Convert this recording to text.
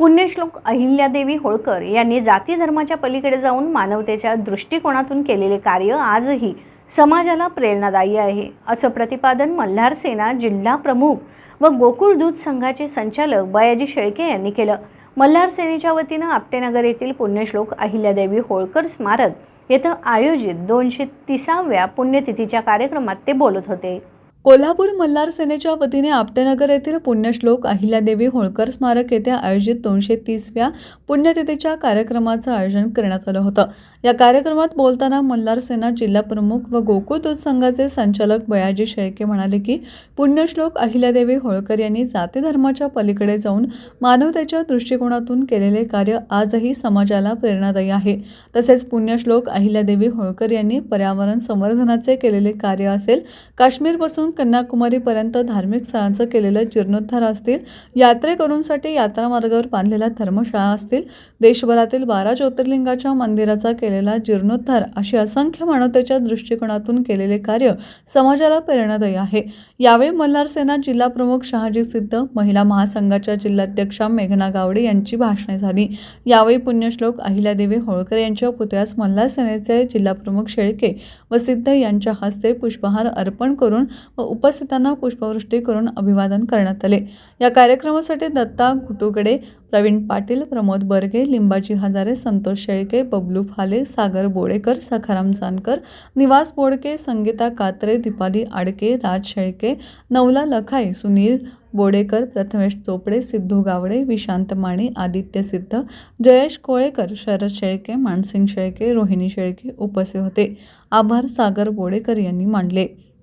पुण्यश्लोक अहिल्यादेवी होळकर यांनी जाती धर्माच्या पलीकडे जाऊन मानवतेच्या दृष्टिकोनातून केलेले कार्य आजही समाजाला प्रेरणादायी आहे. असं प्रतिपादन मल्हार सेना जिल्हा प्रमुख व गोकुळ दूध संघाचे संचालक बयाजी शेळके यांनी केलं. मल्हार सेनेच्या वतीनं आपटेनगर येथील पुण्यश्लोक अहिल्यादेवी होळकर स्मारक येथं आयोजित दोनशे तिसाव्या पुण्यतिथीच्या कार्यक्रमात ते बोलत होते. कोल्हापूर मल्हार सेनेच्या वतीने आपटेनगर येथील पुण्यश्लोक अहिल्यादेवी होळकर स्मारक येथे आयोजित दोनशे तीसव्या पुण्यतिथीच्या कार्यक्रमाचं आयोजन करण्यात आलं होतं. या कार्यक्रमात बोलताना मल्हार सेना जिल्हा प्रमुख व गोकुळ दूध संघाचे संचालक बयाजी शेळके म्हणाले की पुण्यश्लोक अहिल्यादेवी होळकर यांनी जाती धर्माच्या पलीकडे जाऊन मानवतेच्या दृष्टिकोनातून केलेले कार्य आजही समाजाला प्रेरणादायी आहे. तसेच पुण्यश्लोक अहिल्यादेवी होळकर यांनी पर्यावरण संवर्धनाचे केलेले कार्य असेल काश्मीरपासून कन्याकुमारीपर्यंत धार्मिक स्थळांचं केलेलं जीर्णोद्धार असतील यात्रेकरूंसाठी यात्रा मार्गावर बांधलेल्या धर्मशाळा असतील देशभरातील बारा ज्योतिर्लिंगाच्या मंदिराचा केलेला जीर्णोद्धार अशी असंख्य मानवतेच्या दृष्टिकोनातून केलेले कार्य समाजाला प्रेरणादायी आहे. यावेळी मल्हार सेना जिल्हा प्रमुख शहाजी सिद्ध महिला महासंघाच्या जिल्हाध्यक्षा मेघना गावडे यांची भाषणे झाली. यावेळी पुण्यश्लोक अहिल्यादेवी होळकर यांच्या पुतळ्यास मल्हार सेनेचे जिल्हाप्रमुख शेळके व सिद्ध यांच्या हस्ते पुष्पहार अर्पण करून व उपस्थितांना पुष्पवृष्टी करून अभिवादन करण्यात आले. या कार्यक्रमासाठी दत्ता घुटुकडे प्रवीण पाटील प्रमोद बर्गे लिंबाजी हजारे संतोष शेळके बबलू फाले सागर बोडेकर सखाराम जानकर निवास बोडके संगीता कात्रे दीपाली आडके राज शेळके नवला लखाई सुनील बोडेकर प्रथमेश चोपडे सिद्धू गावडे विशांत माने आदित्य सिद्ध जयेश कोळेकर शरद शेळके मानसिंग शेळके रोहिणी शेळके उपस्थित होते. आभार सागर बोडेकर यांनी मांडले